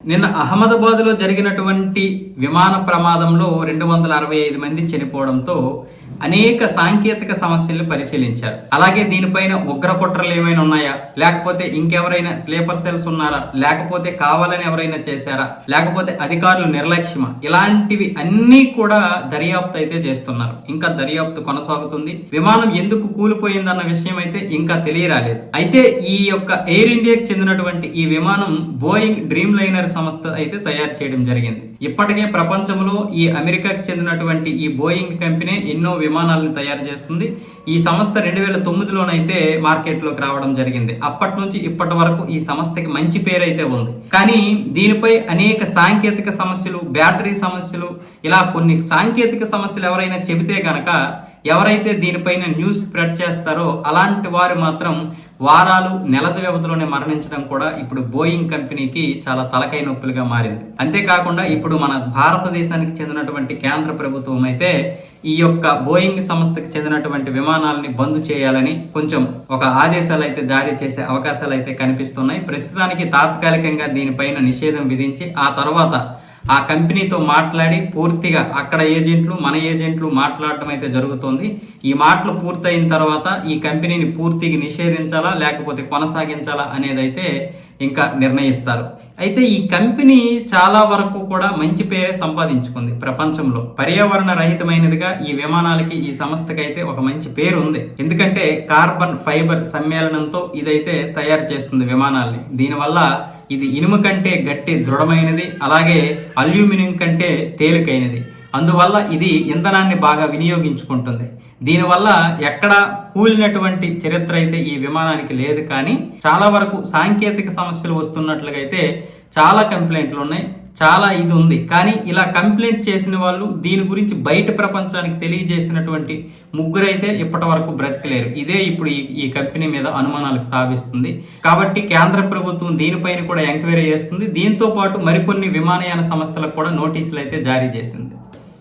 నిన్న అహ్మదాబాద్లో జరిగినటువంటి విమాన ప్రమాదంలో రెండు వందల అరవై ఐదు మంది చనిపోవడంతో అనేక సాంకేతిక సమస్యలను పరిశీలించారు. అలాగే దీనిపైన ఉగ్ర కుట్రలు ఏమైనా ఉన్నాయా? లేకపోతే ఇంకెవరైనా స్లీపర్ సెల్స్ ఉన్నారా? లేకపోతే కావాలని ఎవరైనా చేశారా? లేకపోతే అధికారులు నిర్లక్ష్యమా? ఇలాంటివి అన్నీ కూడా దర్యాప్తు అయితే చేస్తున్నారు. ఇంకా దర్యాప్తు కొనసాగుతుంది. విమానం ఎందుకు కూలిపోయిందన్న విషయం అయితే ఇంకా తెలియరాలేదు. అయితే ఈ యొక్క ఎయిర్ ఇండియాకి చెందినటువంటి ఈ విమానం బోయింగ్ డ్రీమ్ లైనర్ సంస్థ అయితే తయారు చేయడం జరిగింది. ఇప్పటికే ప్రపంచంలో ఈ అమెరికాకి చెందినటువంటి ఈ బోయింగ్ కంపెనీ ఎన్నో విమానాలను తయారు చేస్తుంది. ఈ సంస్థ రెండు వేల తొమ్మిదిలోనైతే మార్కెట్లోకి రావడం జరిగింది. అప్పటి నుంచి ఇప్పటి వరకు ఈ సంస్థకి మంచి పేరు అయితే ఉంది. కానీ దీనిపై అనేక సాంకేతిక సమస్యలు బ్యాటరీ సమస్యలు ఇలా కొన్ని సాంకేతిక సమస్యలు ఎవరైనా చెబితే కనుక ఎవరైతే దీనిపైన న్యూస్ స్ప్రెడ్ చేస్తారో అలాంటి వారు మాత్రం వారాలు నెలల వ్యవధిలోనే మరణించడం కూడా ఇప్పుడు బోయింగ్ కంపెనీకి చాలా తలకై నొప్పులుగా మారింది. అంతేకాకుండా ఇప్పుడు మన భారతదేశానికి చెందినటువంటి కేంద్ర ప్రభుత్వం అయితే ఈ యొక్క బోయింగ్ సంస్థకి చెందినటువంటి విమానాలని బంద్ చేయాలని కొంచెం ఒక ఆదేశాలు అయితే జారీ చేసే అవకాశాలు అయితే కనిపిస్తున్నాయి. ప్రస్తుతానికి తాత్కాలికంగా దీనిపైన నిషేధం విధించి ఆ తర్వాత ఆ కంపెనీతో మాట్లాడి పూర్తిగా అక్కడ ఏజెంట్లు మన ఏజెంట్లు మాట్లాడటం అయితే జరుగుతుంది. ఈ మాటలు పూర్తయిన తర్వాత ఈ కంపెనీని పూర్తిగా నిషేధించాలా లేకపోతే కొనసాగించాలా అనేది అయితే ఇంకా నిర్ణయిస్తారు. అయితే ఈ కంపెనీ చాలా వరకు కూడా మంచి పేరే సంపాదించుకుంది ప్రపంచంలో. పర్యావరణ రహితమైనదిగా ఈ విమానాలకి ఈ సంస్థకి అయితే ఒక మంచి పేరు ఉంది ఎందుకంటే కార్బన్ ఫైబర్ సమ్మేళనంతో ఇదైతే తయారు చేస్తుంది విమానాల్ని. దీనివల్ల ఇది ఇనుము కంటే గట్టి దృఢమైనది అలాగే అల్యూమినియం కంటే తేలికైనది. అందువల్ల ఇది ఇంధనాన్ని బాగా వినియోగించుకుంటుంది. దీనివల్ల ఎక్కడ కూలినటువంటి చరిత్ర అయితే ఈ విమానానికి లేదు కానీ చాలా వరకు సాంకేతిక సమస్యలు వస్తున్నట్లుగా అయితే చాలా కంప్లైంట్లు ఉన్నాయి చాలా ఇది ఉంది కానీ ఇలా కంప్లైంట్ చేసిన వాళ్ళు దీని గురించి బయట ప్రపంచానికి తెలియజేసినటువంటి ముగ్గురైతే ఇప్పటి వరకు బ్రతకలేరు. ఇదే ఇప్పుడు ఈ ఈ కంపెనీ మీద అనుమానాలకు తావిస్తుంది. కాబట్టి కేంద్ర ప్రభుత్వం దీనిపైన కూడా ఎంక్వైరీ చేస్తుంది. దీంతో పాటు మరికొన్ని విమానయాన సంస్థలకు కూడా నోటీసులు అయితే జారీ చేసింది.